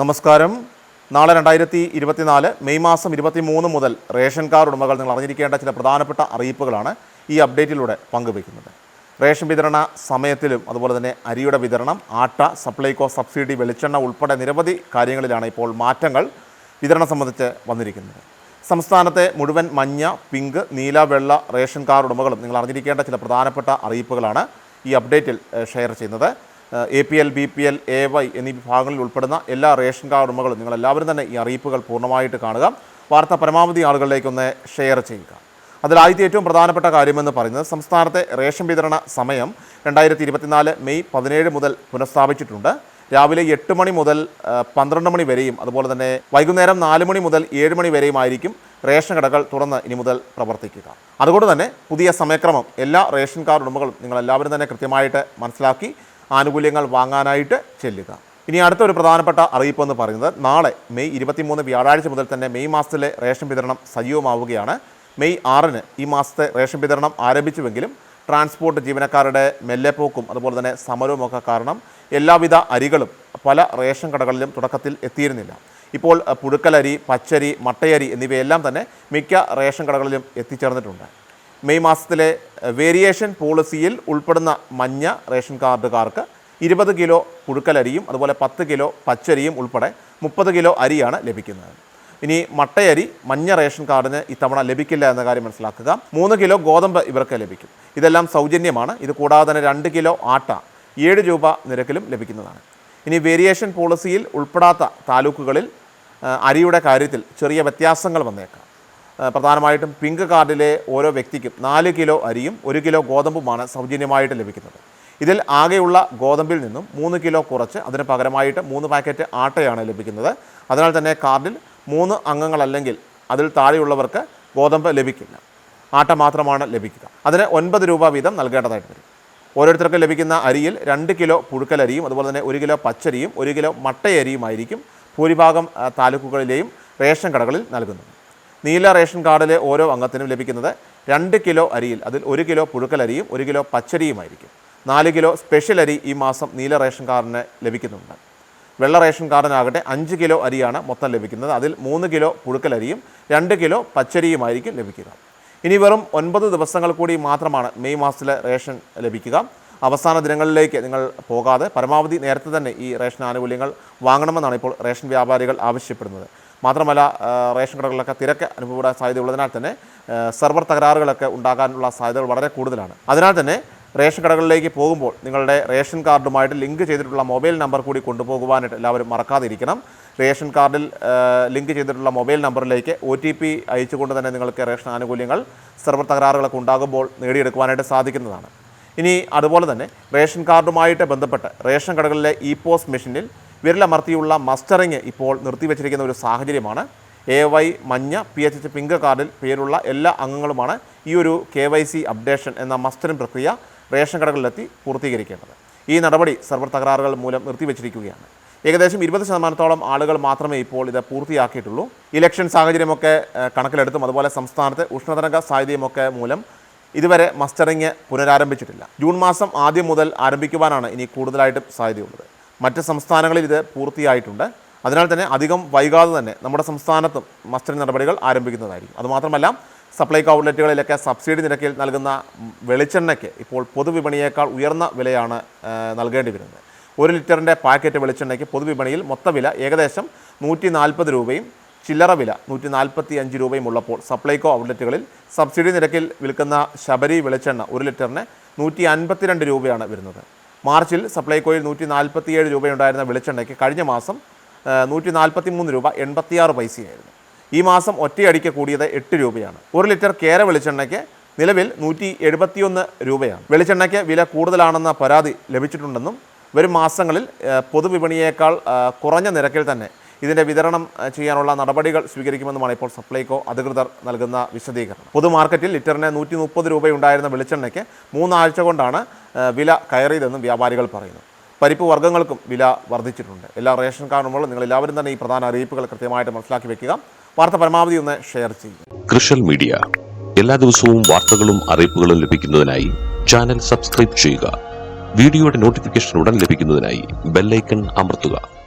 നമസ്കാരം. നാളെ രണ്ടായിരത്തി ഇരുപത്തിനാല് മെയ് മാസം ഇരുപത്തി മൂന്ന് മുതൽ റേഷൻ കാർഡ് ഉടമകൾ നിങ്ങൾ അറിഞ്ഞിരിക്കേണ്ട ചില പ്രധാനപ്പെട്ട അറിയിപ്പുകളാണ് ഈ അപ്ഡേറ്റിലൂടെ പങ്കുവയ്ക്കുന്നത്. റേഷൻ വിതരണ സമയത്തിലും അതുപോലെ തന്നെ അരിയുടെ വിതരണം ആട്ട സപ്ലൈകോ സബ്സിഡി വെളിച്ചെണ്ണ ഉൾപ്പെടെ നിരവധി കാര്യങ്ങളിലാണ് ഇപ്പോൾ മാറ്റങ്ങൾ വിതരണം സംബന്ധിച്ച് വന്നിരിക്കുന്നത്. സംസ്ഥാനത്തെ മുഴുവൻ മഞ്ഞ പിങ്ക് നീല വെള്ള റേഷൻ കാർഡ് ഉടമകളും നിങ്ങൾ അറിഞ്ഞിരിക്കേണ്ട ചില പ്രധാനപ്പെട്ട അറിയിപ്പുകളാണ് ഈ അപ്ഡേറ്റിൽ ഷെയർ ചെയ്യുന്നത്. A P L B P L A Y എന്നീ വിഭാഗങ്ങളിൽ ഉൾപ്പെടുന്ന എല്ലാ റേഷൻ കാർഡ് ഉടമകളും നിങ്ങൾ എല്ലാവരും തന്നെ ഈ അറിയിപ്പുകൾ പൂർണമായിട്ട് കാണുക. വാർത്ത പരമാവധി ആളുകളിലേക്കൊന്ന് ഷെയർ ചെയ്യുക. അതിൽ ആദ്യത്തെ ഏറ്റവും പ്രധാനപ്പെട്ട കാര്യമെന്ന് പറയുന്നത് സംസ്ഥാനത്തെ റേഷൻ വിതരണ സമയം രണ്ടായിരത്തി ഇരുപത്തിനാല് മെയ് പതിനേഴ് മുതൽ പുനഃസ്ഥാപിച്ചിട്ടുണ്ട്. രാവിലെ എട്ട് മണി മുതൽ പന്ത്രണ്ട് മണി വരെയും അതുപോലെ തന്നെ വൈകുന്നേരം നാല് മണി മുതൽ ഏഴ് മണി വരെയും ആയിരിക്കും റേഷൻ കടകൾ തുറന്ന് ഇനി മുതൽ പ്രവർത്തിക്കുക. അതുകൊണ്ട് തന്നെ പുതിയ സമയക്രമം എല്ലാ റേഷൻ കാർഡ് ഉടമകളും നിങ്ങളെല്ലാവരും തന്നെ കൃത്യമായിട്ട് മനസ്സിലാക്കി ആനുകൂല്യങ്ങൾ വാങ്ങാനായിട്ട് ചെല്ലുക. ഇനി അടുത്ത ഒരു പ്രധാനപ്പെട്ട അറിയിപ്പ് എന്ന് പറയുന്നത് നാളെ മെയ് ഇരുപത്തിമൂന്ന് വ്യാഴാഴ്ച മുതൽ തന്നെ മെയ് മാസത്തിലെ റേഷൻ വിതരണം സജീവമാവുകയാണ്. മെയ് ആറിന് ഈ മാസത്തെ റേഷൻ വിതരണം ആരംഭിച്ചുവെങ്കിലും ട്രാൻസ്പോർട്ട് ജീവനക്കാരുടെ മെല്ലെപ്പോക്കും അതുപോലെ തന്നെ സമരവും ഒക്കെ കാരണം എല്ലാവിധ അരികളും പല റേഷൻ കടകളിലും തുടക്കത്തിൽ എത്തിയിരുന്നില്ല. ഇപ്പോൾ പുഴുക്കലരി പച്ചരി മട്ടയരി എന്നിവയെല്ലാം തന്നെ മിക്ക റേഷൻ കടകളിലും എത്തിച്ചേർന്നിട്ടുണ്ട്. മെയ് മാസത്തിലെ വേരിയേഷൻ പോളിസിയിൽ ഉൾപ്പെടുന്ന മഞ്ഞ റേഷൻ കാർഡുകാർക്ക് ഇരുപത് കിലോ പുഴുക്കലരിയും അതുപോലെ പത്ത് കിലോ പച്ചരിയും ഉൾപ്പെടെ മുപ്പത് കിലോ അരിയാണ് ലഭിക്കുന്നത്. ഇനി മട്ടയരി മഞ്ഞ റേഷൻ കാർഡിന് ഇത്തവണ ലഭിക്കില്ല എന്ന കാര്യം മനസ്സിലാക്കുക. മൂന്ന് കിലോ ഗോതമ്പ് ഇവർക്ക് ലഭിക്കും. ഇതെല്ലാം സൗജന്യമാണ്. ഇത് കൂടാതെ തന്നെ രണ്ട് കിലോ ആട്ട ഏഴ് രൂപ നിരക്കിലും ലഭിക്കുന്നതാണ്. ഇനി വേരിയേഷൻ പോളിസിയിൽ ഉൾപ്പെടാത്ത താലൂക്കുകളിൽ അരിയുടെ കാര്യത്തിൽ ചെറിയ വ്യത്യാസങ്ങൾ വന്നേക്കാം. പ്രധാനമായിട്ടും പിങ്ക് കാർഡിലെ ഓരോ വ്യക്തിക്കും നാല് കിലോ അരിയും ഒരു കിലോ ഗോതമ്പുമാണ് സൗജന്യമായിട്ട് ലഭിക്കുന്നത്. ഇതിൽ ആകെയുള്ള ഗോതമ്പിൽ നിന്നും മൂന്ന് കിലോ കുറച്ച് അതിന് പകരമായിട്ട് മൂന്ന് പാക്കറ്റ് ആട്ടയാണ് ലഭിക്കുന്നത്. അതിനാൽ തന്നെ കാർഡിൽ മൂന്ന് അംഗങ്ങളല്ലെങ്കിൽ അതിൽ താഴെയുള്ളവർക്ക് ഗോതമ്പ് ലഭിക്കില്ല. ആട്ട മാത്രമാണ് ലഭിക്കുക. അതിന് ഒൻപത് രൂപ വീതം നൽകേണ്ടതായിട്ട് വരും. ഓരോരുത്തർക്ക് ലഭിക്കുന്ന അരിയിൽ രണ്ട് കിലോ പുഴുക്കലരിയും അതുപോലെ തന്നെ ഒരു കിലോ പച്ചരിയും ഒരു കിലോ മട്ടയരിയുമായിരിക്കും ഭൂരിഭാഗം താലൂക്കുകളിലെയും റേഷൻ കടകളിൽ നൽകുന്നത്. നീല റേഷൻ കാർഡിലെ ഓരോ അംഗത്തിനും ലഭിക്കുന്നത് രണ്ട് കിലോ അരിയിൽ അതിൽ ഒരു കിലോ പുഴുക്കലരിയും ഒരു കിലോ പച്ചരിയുമായിരിക്കും. നാല് കിലോ സ്പെഷ്യൽ അരി ഈ മാസം നീല റേഷൻ കാർഡിന് ലഭിക്കുന്നുണ്ട്. വെള്ള റേഷൻ കാർഡിനാകട്ടെ അഞ്ച് കിലോ അരിയാണ് മൊത്തം ലഭിക്കുന്നത്. അതിൽ മൂന്ന് കിലോ പുഴുക്കലരിയും രണ്ട് കിലോ പച്ചരിയുമായിരിക്കും ലഭിക്കുക. ഇനി വെറും ഒൻപത് ദിവസങ്ങൾ കൂടി മാത്രമാണ് മെയ് മാസത്തിലെ റേഷൻ ലഭിക്കുക. അവസാന ദിനങ്ങളിലേക്ക് നിങ്ങൾ പോകാതെ പരമാവധി നേരത്തെ തന്നെ ഈ റേഷൻ ആനുകൂല്യങ്ങൾ വാങ്ങണമെന്നാണ് ഇപ്പോൾ റേഷൻ വ്യാപാരികൾ ആവശ്യപ്പെടുന്നത്. മാത്രമല്ല റേഷൻ കടകളിലൊക്കെ തിരക്ക് അനുഭവപ്പെടാൻ സാധ്യതയുള്ളതിനാൽ തന്നെ സെർവർ തകരാറുകളൊക്കെ ഉണ്ടാകാനുള്ള സാധ്യതകൾ വളരെ കൂടുതലാണ്. അതിനാൽ തന്നെ റേഷൻ കടകളിലേക്ക് പോകുമ്പോൾ നിങ്ങളുടെ റേഷൻ കാർഡുമായിട്ട് ലിങ്ക് ചെയ്തിട്ടുള്ള മൊബൈൽ നമ്പർ കൂടി കൊണ്ടുപോകുവാനായിട്ട് എല്ലാവരും മറക്കാതിരിക്കണം. റേഷൻ കാർഡിൽ ലിങ്ക് ചെയ്തിട്ടുള്ള മൊബൈൽ നമ്പറിലേക്ക് ഒ ടി പി അയച്ചുകൊണ്ട് തന്നെ നിങ്ങൾക്ക് റേഷൻ ആനുകൂല്യങ്ങൾ സെർവർ തകരാറുകളൊക്കെ ഉണ്ടാകുമ്പോൾ നേടിയെടുക്കുവാനായിട്ട് സാധിക്കുന്നതാണ്. ഇനി അതുപോലെ തന്നെ റേഷൻ കാർഡുമായിട്ട് ബന്ധപ്പെട്ട് റേഷൻ കടകളിലെ ഇ പോസ്റ്റ് മെഷീനിൽ വിരലമർത്തിയുള്ള മസ്റ്ററിങ് ഇപ്പോൾ നിർത്തിവെച്ചിരിക്കുന്ന ഒരു സാഹചര്യമാണ്. എ വൈ മഞ്ഞ പി എച്ച് എച്ച് പിങ്ക് കാർഡിൽ പേരുള്ള എല്ലാ അംഗങ്ങളുമാണ് ഈ ഒരു കെ വൈ സി അപ്ഡേഷൻ എന്ന മസ്റ്ററിംഗ് പ്രക്രിയ റേഷൻ കടകളിലെത്തി പൂർത്തീകരിക്കേണ്ടത്. ഈ നടപടി സർവർ തകരാറുകൾ മൂലം നിർത്തിവെച്ചിരിക്കുകയാണ്. ഏകദേശം ഇരുപത് ശതമാനത്തോളം ആളുകൾ മാത്രമേ ഇപ്പോൾ ഇത് പൂർത്തിയാക്കിയിട്ടുള്ളൂ. ഇലക്ഷൻ സാഹചര്യമൊക്കെ കണക്കിലെടുത്തും അതുപോലെ സംസ്ഥാനത്തെ ഉഷ്ണതരംഗ സാഹചര്യമൊക്കെ മൂലം ഇതുവരെ മസ്റ്ററിങ് പുനരാരംഭിച്ചിട്ടില്ല. ജൂൺ മാസം ആദ്യം മുതൽ ആരംഭിക്കുവാനാണ് ഇനി കൂടുതലായിട്ടും സാധ്യതയുള്ളത്. മറ്റ് സംസ്ഥാനങ്ങളിൽ ഇത് പൂർത്തിയായിട്ടുണ്ട്. അതിനാൽ തന്നെ അധികം വൈകാതെ തന്നെ നമ്മുടെ സംസ്ഥാനത്തും മസ്റ്ററിംഗ് നടപടികൾ ആരംഭിക്കുന്നതായിരിക്കും. അതുമാത്രമല്ല സപ്ലൈകോ ഔട്ട്ലെറ്റുകളിലൊക്കെ സബ്സിഡി നിരക്കിൽ നൽകുന്ന വെളിച്ചെണ്ണയ്ക്ക് ഇപ്പോൾ പൊതുവിപണിയേക്കാൾ ഉയർന്ന വിലയാണ് നൽകേണ്ടി വരുന്നത് ഒരു ലിറ്ററിന്റെ പാക്കറ്റ് വെളിച്ചെണ്ണയ്ക്ക് പൊതുവിപണിയിൽ മൊത്തവില ഏകദേശം നൂറ്റി നാൽപ്പത് രൂപയും ചില്ലറ വില നൂറ്റി നാൽപ്പത്തി അഞ്ച് രൂപയും ഉള്ളപ്പോൾ സപ്ലൈകോ ഔട്ട്ലെറ്റുകളിൽ സബ്സിഡി നിരക്കിൽ വിൽക്കുന്ന ശബരി വെളിച്ചെണ്ണ ഒരു ലിറ്ററിന് നൂറ്റി അൻപത്തിരണ്ട് രൂപയാണ് വരുന്നത്. മാർച്ചിൽ സപ്ലൈകോയിൽ നൂറ്റി നാൽപ്പത്തിയേഴ് രൂപയുണ്ടായിരുന്ന വെളിച്ചെണ്ണയ്ക്ക് കഴിഞ്ഞ മാസം നൂറ്റി നാൽപ്പത്തി മൂന്ന് രൂപ എൺപത്തിയാറ് പൈസയായിരുന്നു. ഈ മാസം ഒറ്റയടിക്ക് കൂടിയത് എട്ട് രൂപയാണ്. ഒരു ലിറ്റർ കേര വെളിച്ചെണ്ണയ്ക്ക് നിലവിൽ നൂറ്റി എഴുപത്തിയൊന്ന് രൂപയാണ്. വെളിച്ചെണ്ണയ്ക്ക് വില കൂടുതലാണെന്ന പരാതി ലഭിച്ചിട്ടുണ്ടെന്നും വരും മാസങ്ങളിൽ പൊതുവിപണിയേക്കാൾ കുറഞ്ഞ നിരക്കിൽ തന്നെ ഇതിന്റെ വിതരണം ചെയ്യാനുള്ള നടപടികൾ സ്വീകരിക്കുമെന്നുമാണ് ഇപ്പോൾ സപ്ലൈകോ അധികൃതർ നൽകുന്ന വിശദീകരണം. പൊതുമാർക്കറ്റിൽ ലിറ്ററിന് നൂറ്റി മുപ്പത് രൂപയുണ്ടായിരുന്ന വെളിച്ചെണ്ണയ്ക്ക് മൂന്നാഴ്ച കൊണ്ടാണ് വില കയറിയതെന്നും വ്യാപാരികൾ പറയുന്നു. പരിപ്പ് വർഗങ്ങൾക്കും വില വർദ്ധിച്ചിട്ടുണ്ട്. എല്ലാ റേഷൻ കാർഡുകളും നിങ്ങൾ എല്ലാവരും തന്നെ ഈ പ്രധാന അറിയിപ്പുകൾ കൃത്യമായിട്ട് മനസ്സിലാക്കി വെക്കുക. വാർത്ത പരമാവധി ഒന്ന് ഷെയർ ചെയ്യുക. കൃഷൽ മീഡിയ. എല്ലാ ദിവസവും വാർത്തകളും അറിയിപ്പുകളും ലഭിക്കുന്നതിനായി ചാനൽ സബ്സ്ക്രൈബ് ചെയ്യുക. വീഡിയോയുടെ നോട്ടിഫിക്കേഷൻ ഉടൻ ലഭിക്കുന്നതിനായി ബെല്ലൈക്കൺ അമർത്തുക.